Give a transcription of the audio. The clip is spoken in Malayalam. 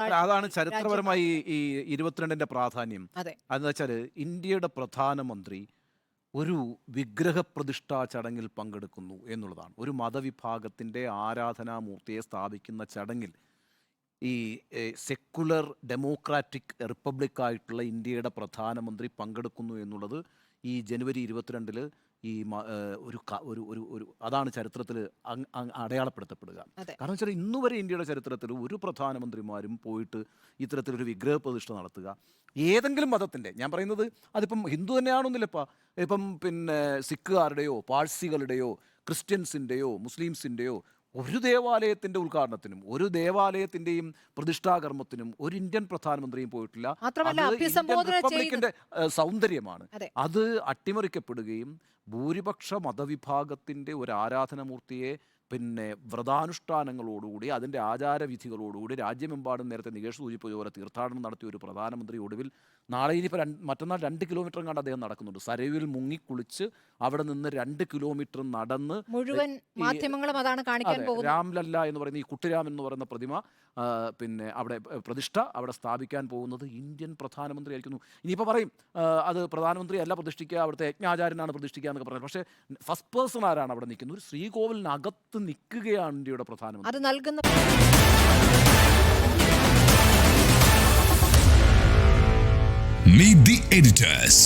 അതാണ് ചരിത്രപരമായി ഈ- ഇരുപത്തിരണ്ടിന്റെ പ്രാധാന്യം. അതെ. അതെന്ന് വെച്ചാൽ ഇന്ത്യയുടെ പ്രധാനമന്ത്രി ഒരു വിഗ്രഹപ്രതിഷ്ഠാ ചടങ്ങിൽ പങ്കെടുക്കുന്നു എന്നുള്ളതാണ്. ഒരു മതവിഭാഗത്തിന്റെ ആരാധനാമൂർത്തിയെ സ്ഥാപിക്കുന്ന ചടങ്ങിൽ ഈ സെക്കുലർ ഡെമോക്രാറ്റിക് റിപ്പബ്ലിക്കായിട്ടുള്ള ഇന്ത്യയുടെ പ്രധാനമന്ത്രി പങ്കെടുക്കുന്നു എന്നുള്ളത് ഈ ജനുവരി ഇരുപത്തിരണ്ടിൽ ഈ ഒരു ഒരു ഒരു ഒരു അതാണ് ചരിത്രത്തിൽ അടയാളപ്പെടുത്തപ്പെടുക. കാരണം വെച്ചാൽ ഇന്നുവരെ ഇന്ത്യയുടെ ചരിത്രത്തിൽ ഒരു പ്രധാനമന്ത്രിമാരും പോയിട്ട് ഇത്തരത്തിലൊരു വിഗ്രഹപ്രതിഷ്ഠ നടത്തുക. ഏതെങ്കിലും മതത്തിന്റെ ഞാൻ പറയുന്നത് അതിപ്പം ഹിന്ദു തന്നെയാണെന്നില്ലപ്പാ. ഇപ്പം പിന്നെ സിഖുകാരുടെയോ പാഴ്സികളുടെയോ ക്രിസ്ത്യൻസിന്റെയോ മുസ്ലിംസിന്റെയോ ഒരു ദേവാലയത്തിന്റെ ഉദ്ഘാടനത്തിനും ഒരു ദേവാലയത്തിന്റെയും പ്രതിഷ്ഠാകർമ്മത്തിനും ഒരു ഇന്ത്യൻ പ്രധാനമന്ത്രിയും പോയിട്ടില്ല. റിപ്പബ്ലിക്കിന്റെ സൗന്ദര്യമാണ്. അത്. അട്ടിമറിക്കപ്പെടുകയും ഭൂരിപക്ഷ മതവിഭാഗത്തിന്റെ ഒരു ആരാധനമൂർത്തിയെ പിന്നെ വ്രതാനുഷ്ഠാനങ്ങളോടുകൂടി അതിന്റെ ആചാരവിധികളോടുകൂടി രാജ്യമെമ്പാടും നേരത്തെ നികേഷ് സൂചിപ്പിച്ചതുപോലെ തീർത്ഥാടനം നടത്തിയ ഒരു പ്രധാനമന്ത്രി ഒടുവിൽ നാളെ ഇനിയിപ്പോൾ രണ്ട് മറ്റന്നാൾ രണ്ട് കിലോമീറ്റർ കണ്ട് അദ്ദേഹം നടക്കുന്നുണ്ട്. സരയുവിൽ മുങ്ങിക്കുളിച്ച് അവിടെ നിന്ന് രണ്ട് കിലോമീറ്റർ നടന്ന് മുഴുവൻ മാധ്യമങ്ങളും അതാണ് കാണിക്കാൻ രാംലല്ല എന്ന് പറയുന്ന ഈ കുട്ടിരാം എന്ന് പറയുന്ന പ്രതിമ പിന്നെ അവിടെ പ്രതിഷ്ഠ അവിടെ സ്ഥാപിക്കാൻ പോകുന്നത് ഇന്ത്യൻ പ്രധാനമന്ത്രി ആയിരിക്കുന്നു ഇനിയിപ്പോൾ പറയും അത് പ്രധാനമന്ത്രി അല്ല പ്രതിഷ്ഠിക്കുക അവിടുത്തെ യജ്ഞാചാര്യനാണ് പ്രതിഷ്ഠിക്കുക എന്നൊക്കെ പറയുന്നത്. പക്ഷേ ഫസ്റ്റ് പേഴ്സൺ ആരാണ് അവിടെ നിൽക്കുന്നത്. ഒരു ശ്രീകോവിലിനകത്ത് നിൽക്കുകയാണ് ഇന്ത്യയുടെ പ്രധാനമന്ത്രി അത് നൽകുന്ന Meet the editors.